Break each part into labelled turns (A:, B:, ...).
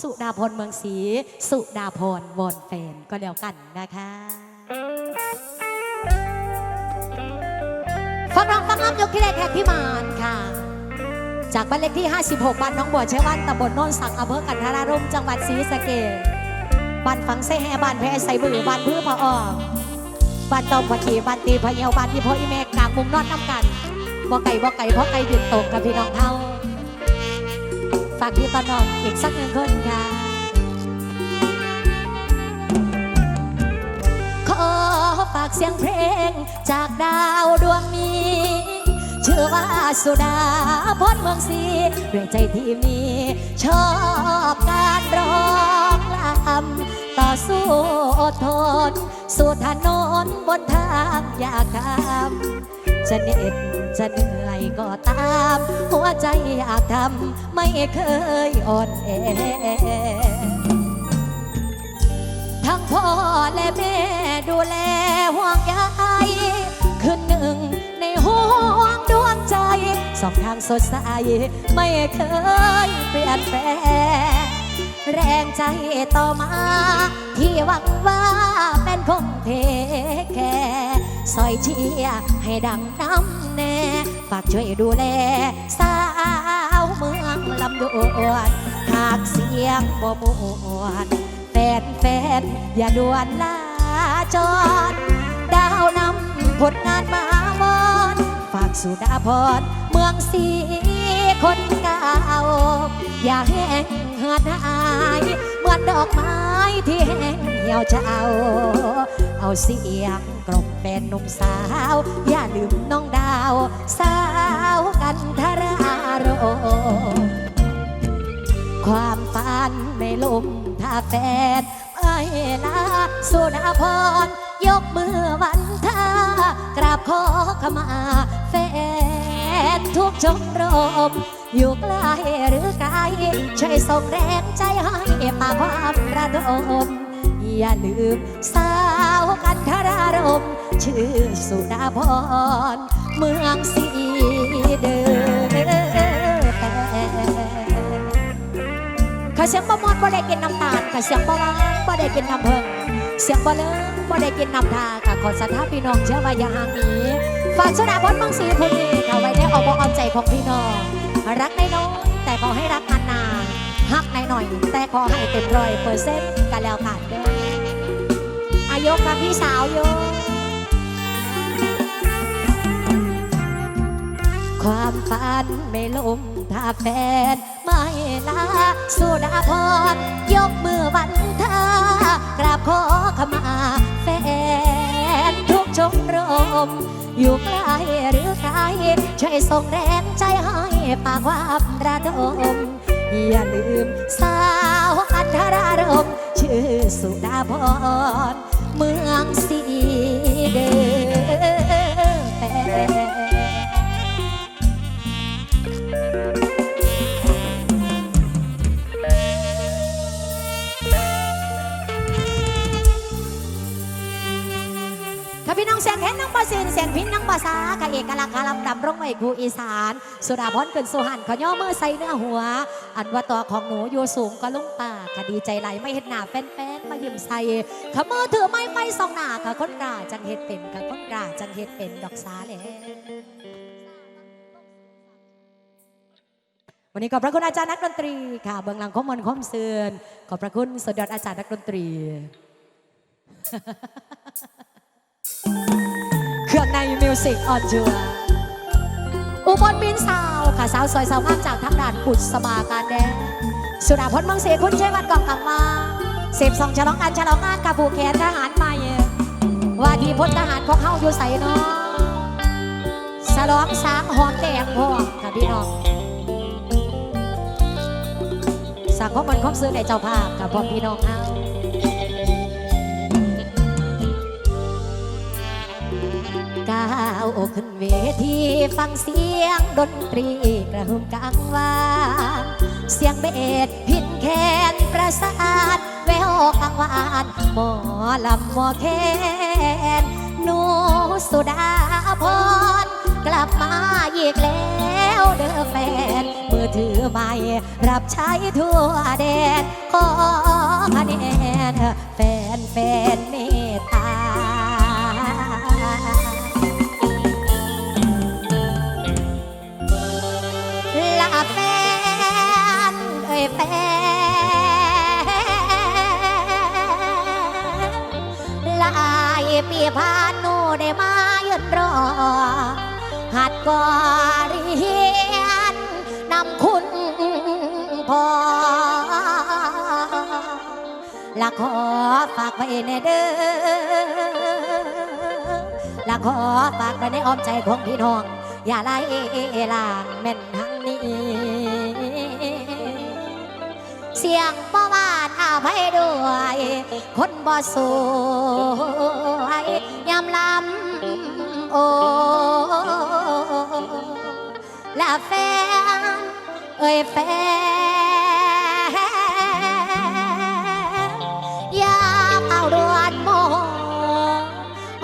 A: สุดาพรเมืองศรีสุดาพรวอนเฟนก็แล้วกันนะคะฟังร้องฟังรับยกที่แรกแขกพิมานค่ะ จากบ้านเลขที่ 56 บ้านน้องบัวเชวันตำบลโนนสังอำเภอกันทรารมจังหวัดศรีสะเกษบ้านฝังไส้แห่บ้านแพรไซบือบ้านพื้พะออกบ้านตอมพะขีบ้านตีพะเยาบ้านที่พ่ออีแม่กลางมุมนอนน้ำกันบ่ไก่บ่ไก่เพราะไก่ยืนตกกับพี่น้องเฮา ฝากพี่ตอนนองอีกสักหนึ่งคนค่ะ ขอฝากเสียงเพลงจากดาวดวงนี้ ชื่อว่าสุดาพรเมืองศรีด้วยใจที่มี ชอบการร้องลำต่อสู้อดทน สู่ถนนบนทางยากรรม จะเหน็ดจะเหนื่อยก็ตาม หัวใจอยากทำไม่เคยอ่อนแอทั้งพ่อและแม่ดูแลห่วงใยคือหนึ่งในห่วงดวงใจ สองทางสดใสไม่เคยเปลี่ยนแปลงแรงใจต่อมา ที่หวังว่าเป็นคงเทแค่ ซอยเชียร์ให้ดังน้ำแน่ ฝากช่วยดูแล สาวเมืองลำดวนหากเสียงบ่มวนแฟนแฟนอย่าด่วนลาจอดาวนำผลงานมาวอน ฝากสุดาพรเมืองสี คนเก่าอย่าแห้งเหือดหายเหมือนดอกไม้ที่แห้งเหี่ยวเฉาเอาเสียงกลบเป็นหนุ่มสาว อย่าลืมน้องดาว สาวกันทรารความฝันในลมถ้าแฟนไม่ลาสุดาพร ยกมือวันท่ากราบขอขมาแฟน ทุกชมรมอยู่ใกล้หรือไกลช่วยส่งแรงใจให้มาความระดม อย่าลืมสาวกันทรารม ชื่อสุดาพรเมืองสีเดินข้าเสียงบ่มอนบ่ได้กินน้ำตาลข้าเสียงบ่หวานบ่ได้กินน้ำเพิงเสียงบ่เลิง บ่ได้กินน้ำทาค่ะขอสัทธาพี่น้องเชื่อว่าอย่าห่างหนีฝากชนะพรบางสีผู้นี้ค่ะไว้ได้เอาบ่เอาใจของพี่น้อง รักในน้อยแต่ขอให้รักนานๆฮักในหน่อย แต่ขอให้เต็มร้อยเปอร์เซ็นต์กันแล้วกันเด้ออายกค่ะพี่สาวโยความฝันไม่ลมถ้าแฟนไม่ลาสุดาพรยกมือวันากราบขอขมาแฟนทุกชมรม อยู่ใกล้หรือไกลช่วยส่งแรงใจให้ปากความระดม อย่าลืมสาวอันธรารม ชื่อสุดาพรเมืองสีาษาข้าเอกลักษณ์ลำดำรงไว้ครูอีสาน สุดาพรเกินสุหันขย่อมือใส่เนื้อหัว อันว่าตัวของหนูอยู่สูงก็ลุงป่าคดีใจไหลไม่เห็นหน้าแฟนๆมายิ้มใส่ขมือถือไม้ไฟสองหน้ากับคนกล้าจังเฮ็ดเป็นกับคนกล้าจังเฮ็ดเป็นดอกสาเลยวันนี้ขอบพระคุณอาจารย์นักดนตรีค่ะ เบื้องหลังข้อมูลข้อมเสือนขอบพระคุณสดยอดอาจารย์นักดนตรี รื่องในมิวสิกออนจัวอุบลบินสาวค่ะสาวสวยสาวงามจากทางด่านบุษบาการแดงสุดาพจน์มังเสคุณชัยวัฒน์กองกำมาเสพสองฉลองงานฉลองงานกับผู้แขนทหารใหม่ว่าที่พลทหารของเฮาอยู่ใส่เนาะฉลองสามหอมแดงพ่อค่ะพี่น้องสักข้อมันข้อมซื้อในเจ้าภาพกับพ่อพี่น้องเฮาาวขึ้นเวทีฟังเสียงดนตรีกระหึ่มกลางวานเสียงเบสพินแคนประสานแววกลางวานหมอลำหมอแคนหนูสุดาพรกลับมาอีกแล้วเด้อแฟนมือถือใหม่ รับใช้ทั่วแดนขอ ก่อเรียนนำคุณพอละขอฝากไว้ในเด้อละขอฝากไว้ในอ้อมใจของพี่น้อง อย่าไล่ลางแม่นทั้งนี้ เสียงบ่หวานอาภัยด้วย คนบ่สวยยำลำโอ และแฟนเอ้ยแฟนยามเอาดวนมองโ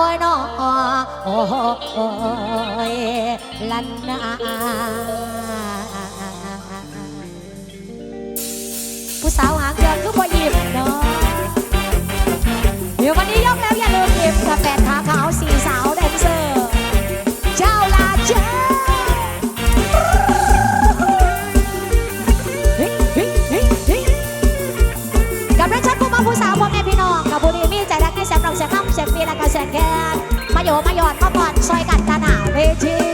A: อ้อยามเศร้าจังห่างนี้ว่าเด็กแต่ดูโอ้ยนาโอ้ยน้อโอ้ยลันนาผู้สาวหางเดือนก็บ่ยิ้มเนาะเดี๋ยววันนี้ยกแล้วอย่าลืมยิ้มกับแปดขาขาวสีา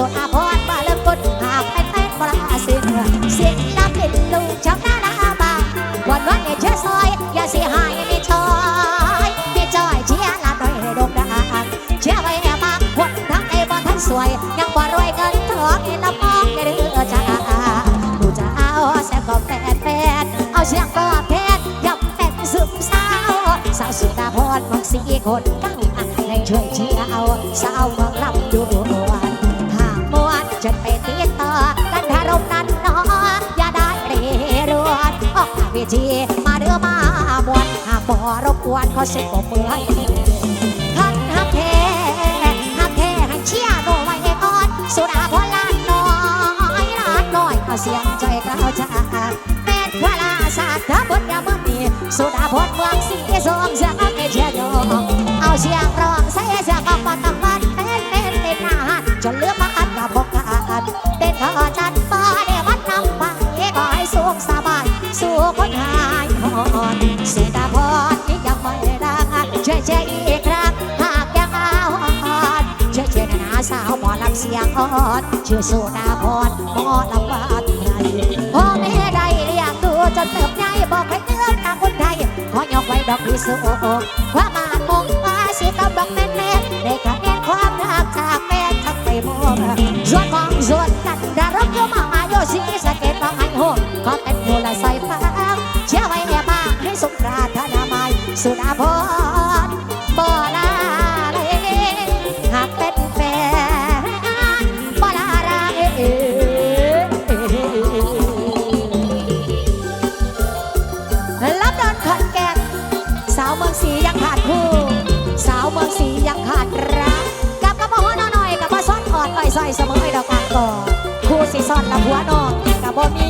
A: เอาบุญสุดาพรมาเลิกกดหากเป็นแฟนบลาสิเสียงดังเป็นลูกจากหน้าลาบางวันวันเนี่ยเชื่อซอย อย่าเสียหายไม่ชอยไม่จอยเชียร์ลาดอยให้ดงดังเชื่อไว้แน่มากคนทั้งในบ้านทั้งสวย ยังบ่รวยเงินทองให้ละมองให้เรือจ้าดูจะเอาแซ่บก็แฟนแฟนเอาเสียงก็แทนยับเป็นซึมเศร้าสาวสุดาพรมักสีคนตั้งอันให้ช่วยเชียร์เอาสาว บ่รบกวนขอเสียงปรบมือให้ท่านฮักแท้ฮักแท้ให้เชียร์โนไว้ก่อนสุดาพรลานน้อยลานน้อยเอาเสียงใจกล่าวจ้าแม่นพระลาศาสตร์ถ้าบนยามมีสุดาพรเมืองสีสองเสียงให้เชียร์โยเอาเสียงร้องใส่เสียงก็มาตั้งวันเต้นเต้นเต้นอาหารจนเลือมาอันกับพกกันเต้นขอจัดำเสียงอ่อนชื่อสุดาพรหมอลำว่าไทยพ่อแม่ได้เลี้ยงดูจนเติบใหญ่บอกให้เนื้อทางคนไทยขอยกไว้ดอกพิสุความมานมงว่าสิกับดอกแม่นแม่ได้คะแนนความรักจากแฟนทั้งไปหมดส่วนของส่วนกันดารับก็มาอายุสีสะเก็ดมาไงโหก็เป็นโยละใส่ฟ้าเชื่อไว้แม่บ้างให้สงกราธนาไม้สุดาพร ซอยเสมอดอกกางก่อคู่สีซ่อนละหัวนอกกับบ่มี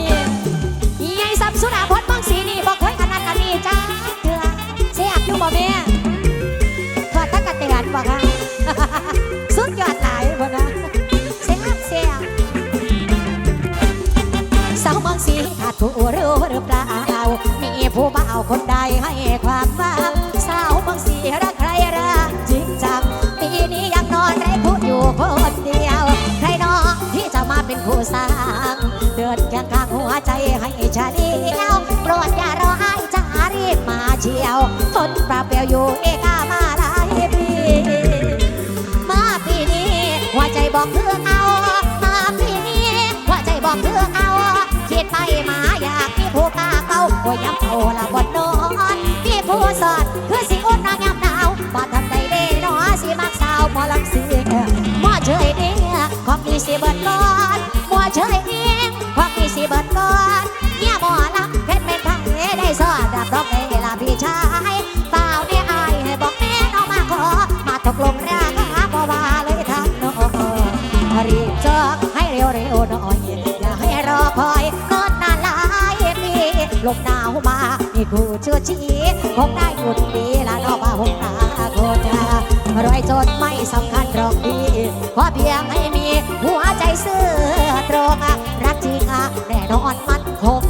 A: ยายสับสุดาพจน์เมืองสีนี่บอกเคยขนาดกันนี่จ้าเถื่อเสียบอยู่บ่แม่ทอดตะกะเตียนบ่คะสุดยอดหลายบ่นะเสียบเสียบสาวเมืองสีขาดผู้รู้หรือเปล่ามีผู้บ่าวคนใดให้ความวังสาวเมืองสีรักียวโปรดอย่ารอให้จะรีบมาเชียวทนปลาเปลียวอยู่เอกามาหลายปีมาปีนี้หัวใจบอกเพื่อเอา มาปีนี้หัวใจบอกเพื่อเอาคิดไปมาอยากพี่ผู้กาเข้หัวยำงเอาละบนนอนพี่ผู้สอดคือสิอุดนางยำมหนาวบ่ทำใจเด้นอสิมักสาวหมอลัเสียงหมอเฉยเด้ของมีสิเบิดกอนหมอเฉยเด้ของมีสิเบิดกอน กูชื่อชีคงได้หยุดดีละนอบาหงนาโคตรรวยจนไม่สำคัญหรอกพี่ขอเพียงให้มีหัวใจซื่อตรงรักจริงแน่นอนมันคง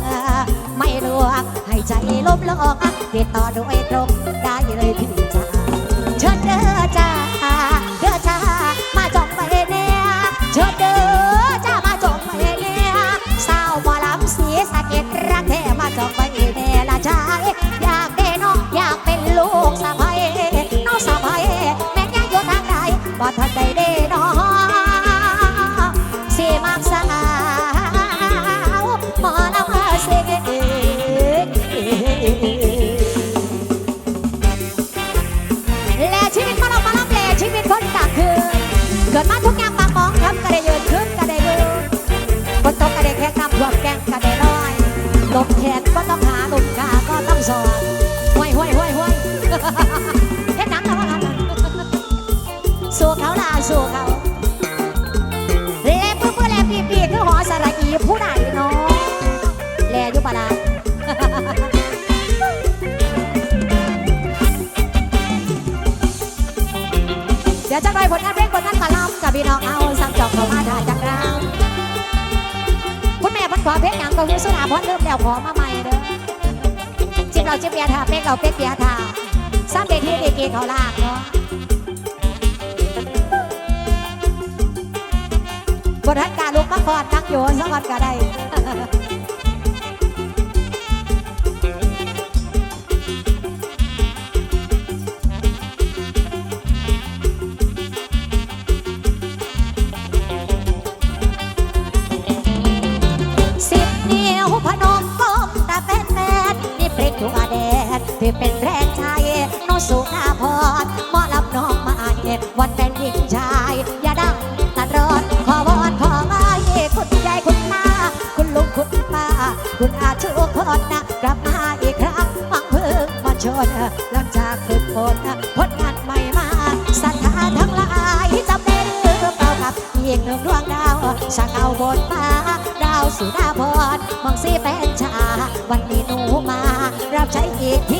A: ไม่ลวงให้ใจลบลองติดต่อโดย แขนก็ต้องหาลมขาก็ต้องสอนห้วยห้วยห้วยห้วยเฮ็ดน้ำตะวันนั้นสู้เขาล่ะสู้เขาเล่เปื้อเปื้อแลปีปีคือหอสระอีผู้ใดเนาะแลอยุบลาเดี๋ยวจะไปผลงานเพลงผลงานหมาล้ำกับพี่น้องเอาสั่งจองเขามาถ่า ขอเพชรหยังก็คือสุนาพรเริ่มแล้วขอมาใหม่เด้อจิบเราจิบเบียร์ทาเพลงเราเพลงเบียร์ทาสร้างเวทีดีเกเขาลากเนาะบทัดการลุกมาก่อนนักโยนสะกวันก็ได้ ตัวแดดที่เป็นแรงใจโนสุนาพรหมอลำน้องมาเก็บวันเป็นยิ่งชาย อย่าดังตัดร้อนขอวอนขอไหว้คุณยายคุณนาคุณลุงคุณป้าคุณอาทุกคนนะกลับมาอีกครั้งหวังพึ่งมาชนหลังจากฝึกฝนผลงานใหม่มาศรัทธาทั้งหลายจำได้หรือเปล่าครับยิ่งหนึ่งดวงดาวสักเอาบนฟ้าดาวสุดาพรมองสีเป็นชาวันนี้ ใช้อีกที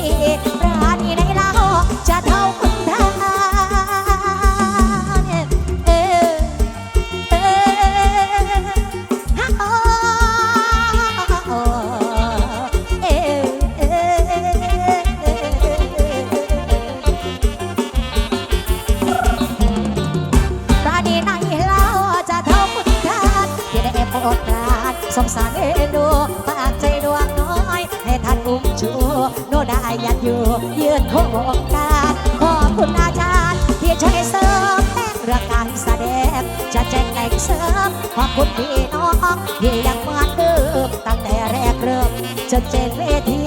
A: เจเจนเวที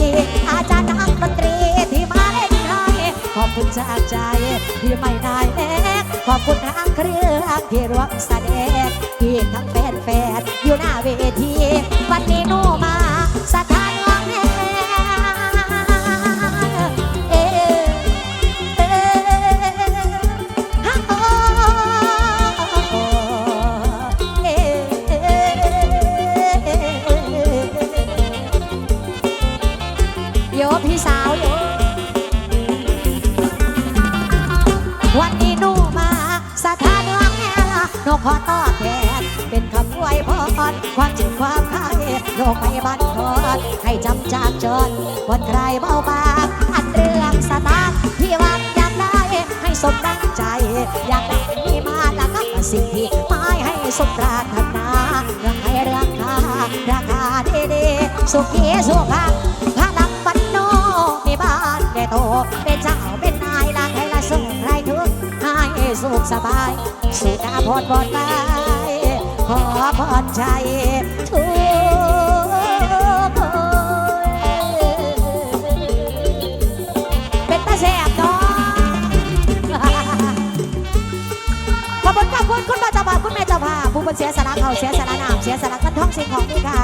A: อาจารย์นักดนตรีที่มาเล่นให้ขอบคุณจากใจที่ไม่ได้แอกขอบคุณทางเครื่องที่ร่วมแสดงที่ทั้งแฟนแฟนอยู่หน้าเวที อยากได้มีมาแล้วก็สิ่งที่ไม่ให้สมปรารถนาเรื่องให้ราคาราคาดีๆสุขีสุขังพลังบันโนมีบ้านได้โตเป็นเจ้าเป็นนายลางให้ละส่งใครทุกข์ให้สุขสบายสุดาพรบอดไปขอพรใจาภาพผู้เป็นเสียสละเขาเสียสละน้ำเสียสละเงินทองสิ่งของนี่ค่ะ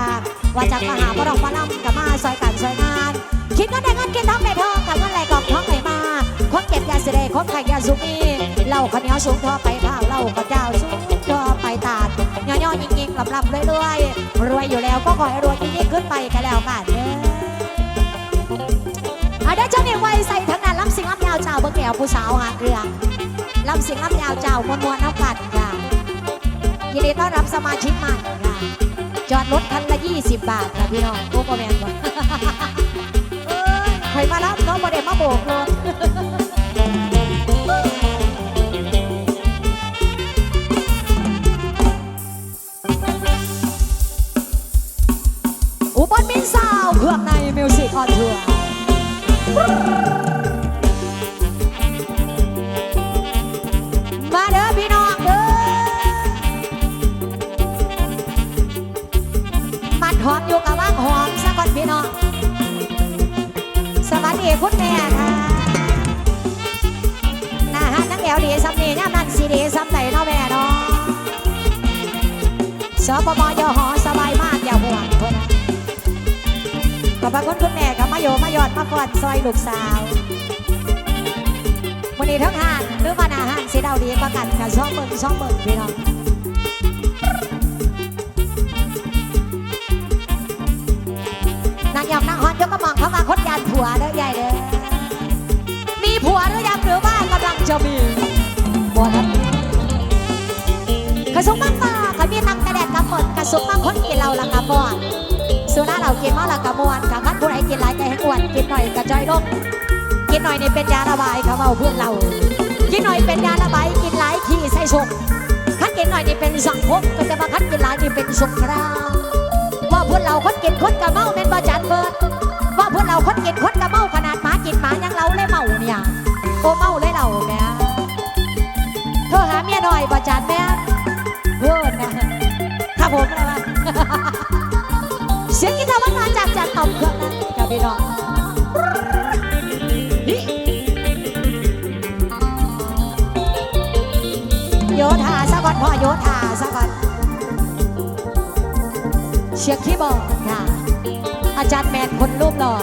A: ว่าจากมาหาพระรองพระลำกับมาซอยกันซอยงาน คิดก็ได้เงินกินท้องได้ทองกับเงินไหลกองท้องไหลมาคนเก็บยาเสด็จคนขายาสุมีเหล้าข้าวเหนียวสูงทอไปข้าวเหล้าข้าวเจ้าสูงทอไปตาดย่อๆยิงๆลำๆเรื่อยๆรวยอยู่แล้วก็ขอให้รวยยิ่งๆขึ้นไปกันแล้วกันเด้ออาได้เจ้าเนี่ยไวใส่ทั้งนั้นลำสิงลำยาวเจ้าเบิ่งแก้วผู้สาวหางเรือลำสิงลำยาวเจ้ามวนมวนน้ำกัดค่ะ ยินดีต้อนรับสมาชิกใหม่ค่ะจอดรถคันละ 20 บาทค่ะพี่น้องโอ้โหแมนบ่เอ้ยใครมารับเนาะบ่ได้มาโบกรถอุบลมินสาวเครื่องในมิวสิกออนทัวร์ สวัสดีคุณแม่ค่ะน้าฮันนังแอวดีซ้ำนี่ย่ามนั่นสีดีซ้ำไหนเนาะแม่เนาะสปมยหอสบายมากอย่าห่วงคนนขอบพระคุณคุณแม่กับมาโยมายอดมาก่อนซอยลูกสาววันนี้ทั้งห้านหรือว่าหนาหานสีดาวดีกว่ากันค่ะช่องเบิ่งช่องเบิ่งพี่น้องนางยำนาง อนยกกระหม่อมเขามาคนยานผัวเด้อใหญ่เด้อมีผัวหรือยังหรือว่ากำลังจะมีบ่ทันกระสุนมันมาเขามีตังแต่แดดกำหมดกระสุนมาคนกินเราละกำบ่สุราเรากินเมาละกำมวนกะคัดผู้ใดกินหลายใจให้อ้วนกินหน่อยกระจอยลงกินหน่อยนี่เป็นยาระบายเขาเอาเพื่อนเรา กินหน่อยเป็นยาระบายกินหลายขี้ใส่ชงคัดกินหน่อยนี่เป็นสังคมก็จะมาคัดกินหลายนี่เป็นสงคราม พื่อนเราคนกินคนกะเมาเป็นบาจันเบิดว่าเพื่อนเราคนกินคนกะเมาขนาดหมากินหมายังเราเลยเมาเนี่ยโกเมาเลยเราแม่โทรหาเมียหน่อยบาจันแม่เพื่อนนะครับผมอะเสียงกีตาร์หวานๆจากจันต่อมเครื่องนั้นกับพี่น้องโยธาซะก่อนพ่อโยธาซะ เชียงขี้บอร์ดค่ะ อาจารย์แมนคนรูปหล่อ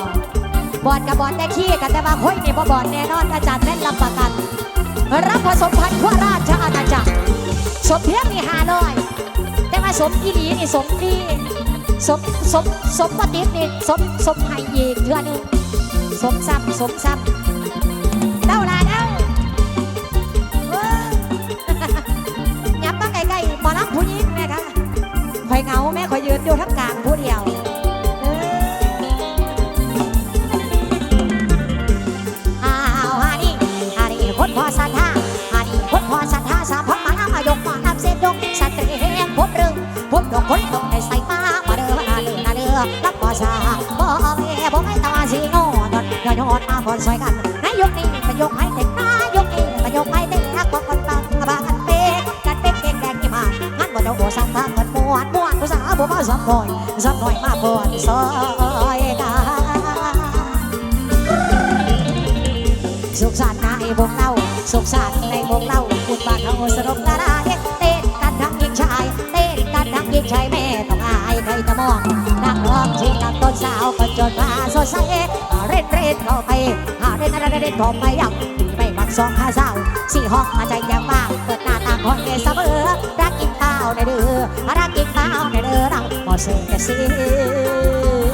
A: บอดกับบอดแต่ขี้กันแต่ว่าค่อยนี่บ่บอดแน่นอนอาจารย์แม่นรับประกัน รับผสมพันธุ์ทั่วราชอาณาจักรสมเพียงนี่หาร้อย แต่ว่าสมอีหลีนี่สมดีสมสมสมปฏิบนี่สมสมให้อีกเทื่อนึงสมซ้ำสมซ้ำเด้าลาเด้าเว้ยยับมาใกล้ๆหมอลำผู้หญิงแม่ค่ะคอยเงาแม่คอย ยืนอยู่ทั้งกลางผู้เดียวเอออ้าวฮานี่ฮานี่คนพอสัทธาฮานี่คนพอสัทธาสามพันมาลำมายกมาลำเส้นยกสตรีแห่งพบเรื่องพบดอกคนต้องได้ใส่มามาเด้อมาเด้อนาเด้อรับพอสาบ่แม่บ่ให้ตาสีงอนอนย้อนยอนมาพอนซอยกันนายกนี่เป็นยกให้เต็ม สับหน่อยสับหน่อยมาพอนซอยกันสุขสันต์ในวงเล่าสุขสันต์ในวงเล่าคุณบ้านเขาสนุกละลายเต้นกันทั้งหญิงชายเต้นกันทั้งหญิงชายแม่ต้องอายใครจะมองนักร้องที่นักต้นสาวคนจนมาสดใสเร่นเร่นเข้าไปหาเร่นเร่นเร่นเข้าไปยังไม่มักสองห้าสาวสี่ห้องมาใจยังบ้างเปิดหน้าต่างห้องเอเสมอรักกินข้าว ในเด้อรักกินข้าวในเด้อเราบ่เสียเสีย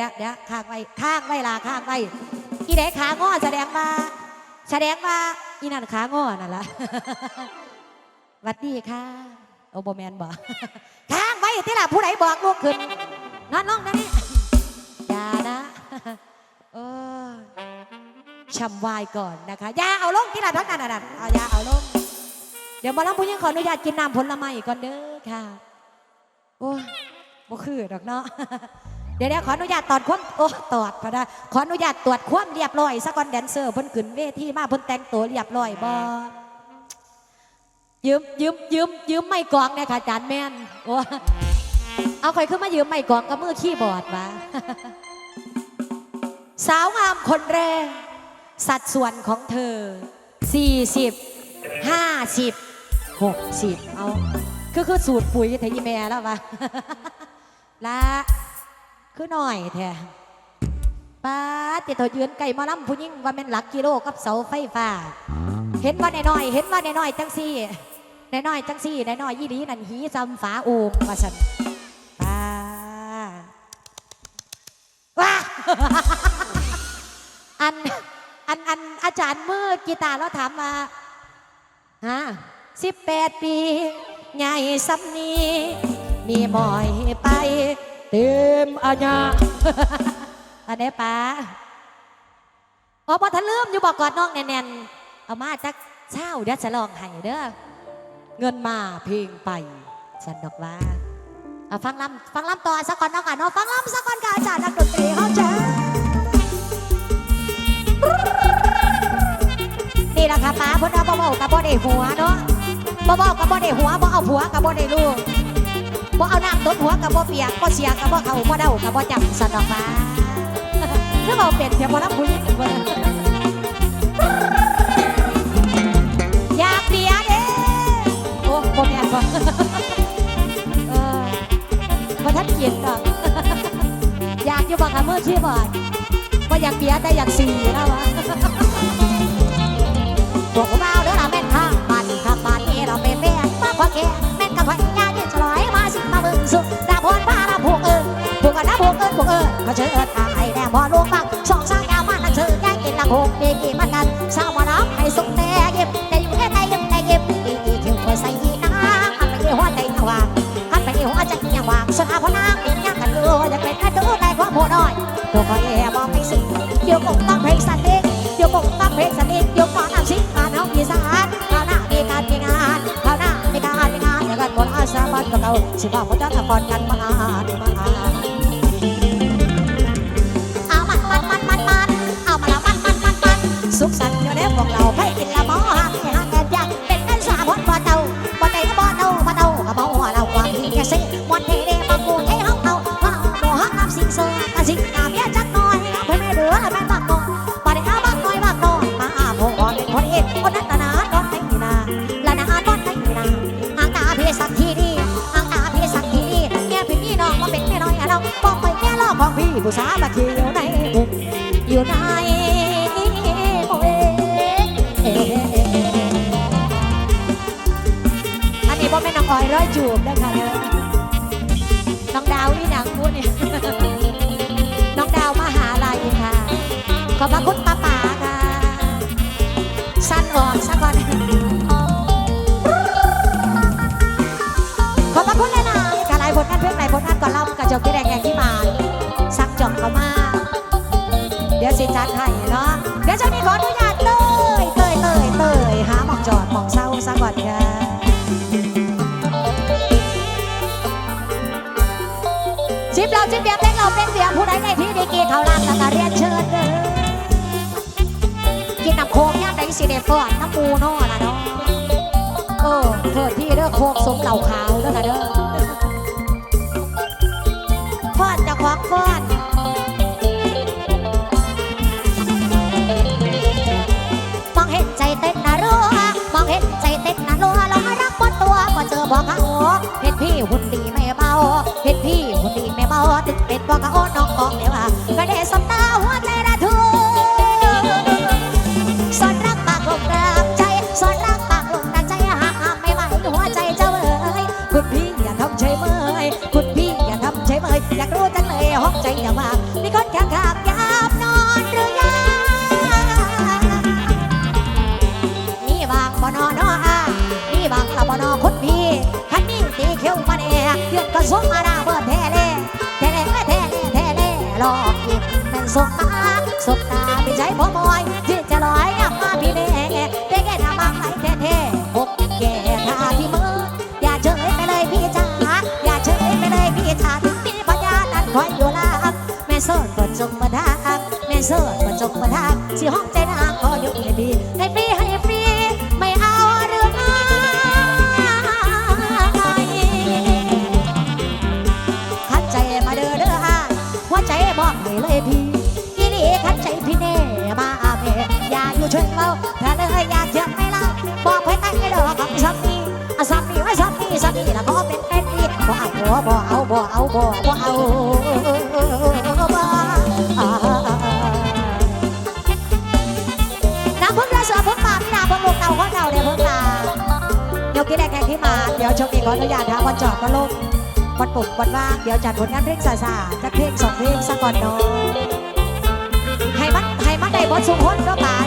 A: เดี๋ยวเดี๋ยวข้างไว้ข้างไว้ลาข้างไว้อีเด็กขางอแสดงมาแสดงว่าอีนั่นขางอนั่นละวัดดีค่ะโอโบแมนบอกข้างไว้ที่ละผู้ใดบอกลูกขึ้นนอนลงนะนี่ยานะเออชำวายก่อนนะคะอยาเอาลงที่ละทักนั่นนั่นเอาอยาเอาลงเดี๋ยวมาลังผู้ยังขออนุญาตกินน้ำผลไม้ก่อนเด้อค่ะโอ้บ่คือดอกเนาะ เดี๋ยวเดี๋ยวขออนุญาตตอดควมโอ้ตอดพอได้ขออนุญาตตรวจควมเรียบร้อยสักก่อนแดนเซอร์เพิ่นขึ้นเวทีมาเพิ่นแต่งตัวเรียบร้อยบ่ยืมยืมยืมยืมไม่กองเนี่ยค่ะอาจารย์แม่นโอ้เอาใครขึ้นมายืมไม่กองกับมือคีย์บอดวะสาวงามคนแรก สัดส่วนของเธอ 40 50 60 เอา คือคือสูตรปุ๋ยเทยีแม่แล้ววะละ คือหน่อยแท้ป้าติดตัวยืนไก่มาล่ำผู้ยิ่งว่าเป็นหลักกิโลกับเสาไฟฟ้า เห็นว่าน้อยๆเห็นว่าน้อยๆจังซี่น้อยๆจังซี่น้อยๆยี่หลีนั่นหีจำฝาโอมว่าฉันป้าว้าอันอันอันอาจารย์มือกีตาร์เราถามมาฮะสิบแปดปี ใหญ่ซ้ำนี้ มีบ่อยไป เต็มอาญาอันนี้ป้าอ๋อพอทะลืมอยู่บอกกอดน้องแน่นๆเอามาจักเช้าเดี๋ยวจะลองให้เด้อเงินมาเพลงไปฉันดอกว่าเอาฟังลำฟังลำต่อสักก่อนเนาะค่ะเนาะฟังลำสักก่อนค่ะอาจารย์นักดนตรีเข้าใจนี่แหละค่ะป้าพ่นเอาบ่เบากับบ่ได้หัวเนาะบ่เบากับบ่ได้หัวบ่เอาผัวกับบ่ได้ลูก บ่เอาน้ำตดหัวกับบ่เปียกบ่เสียกับบ่เขาบ่เดากับบ่จำสนอกมาคือบ่เป็นเพียงบ่รับผู้หญิงเบิ่งอยากเบียร์เด้โอ้บ่แม่นบ่เออบ่ทันกินดอกอยากอยู่บ่ค่ะเมื่อที่บอดบ่อยากเบียแต่อยากสีแล้ววะพวกเราเด้อละแม่นข้างบ้านข้างบ้านนี่เราเป็นแม่มาพอแก่ สิมาเบิ่งสุดาพรพาเราผูกเอิญผูกกันนะผูกเอิญผูกเอิญเขาเชิญทางให้แน่พอลูกบังสองสางยาวมานั่งเชิญแย่งกินละหกมีกี่มันกันสาวมาน้ำให้สุกแต่เย็บแต่อยู่แค่ไหนย็บแต่เย็บอีอีคิวก็ใส่ยีนางอันไปยี่หัวใจยังวางอันไปยี่หัวใจยังวางส่วนอาพนางเป็นยังกันรู้อยากเป็นไอ้ตู้ในความผู้น้อยตัวคอยแอบมองไปสิเดี๋ยวคงต้องเพลงสันติเดี๋ยวคงต้องเพลงสันติเดี๋ยวก่อน สาบับเระเจ้าเขาจะทำบอลกันมาอ่านมาอ่านเอา จัดให้เนาะเดี๋ยวจ้านี้ขออนุญาตเตยเตยเตยเตยหาหมองจอดหมองเศร้าสักก่อนค่ะจิบเราจิบเบียร์เพลงเราเพลงเสียงผู้ใดในที่ดีกีเขาลางแล้วก็เรียนเชิญเด้อกินน้ำโคกย่างใดสิเดฟอนน้ำมูนาะล่ะเนาะเออเถิดที่เด้อโคกสมเหล่าขาวเด้อค่ะเด้อฟอนจะควักฟอน บอกเขาเห็นพี่หุ่นดีไม่เบาเห็นพี่หุ่นดีไม่เบาตึกเป็ดบอกเขาน้องกองเดี๋ยวว่าก็ได้สบตาหัว นนี้ตีเขียวมาแน่เดือก็สวงมาหน้าเบิดแท้เล่แท้เล่แท้เล่แท้เล่หลอกยิ้มเป็นสุขตาสุขตาพี่ใจพ่อบอยที่จะลอยอยากมาพี่เน่ได้แค่ทำบางไหลเท่ๆอกแก่ท่าที่มืออย่าเฉยไปเลยพี่จ๋าอย่าเฉยไปเลยพี่จ๋าถึงมีปัญญานั้นคอยอยู่ลากแม่โสดก็จงมาทักแม่โสดก็จงมาทักสิห้องใจนางขออยู่ให้ดีให้ฟ ดอกคำสักนี้อสับนี่ไว้สับนี่สับนี่แล้วก็เป็นเป็นนี่บ่เอาบ่เอาบ่เอาบ่บ่เอาบ่น้ำพึ่งเรือเสือพึ่งป่าพี่นาพึ่งลูกเต่าข้อเต่าเนี่ยพึ่งนาเดี๋ยวกินแรกแขกที่มา เดี๋ยวช่วงนี้ขออนุญาตนะวันจอดวันลงวันปลุกวันว่างเดี๋ยวจัดผลงานเพลงซาซาจะเพลงสองเพลงสักก่อนเนาะให้มันให้มันได้บทสุพจน์เนาะป่า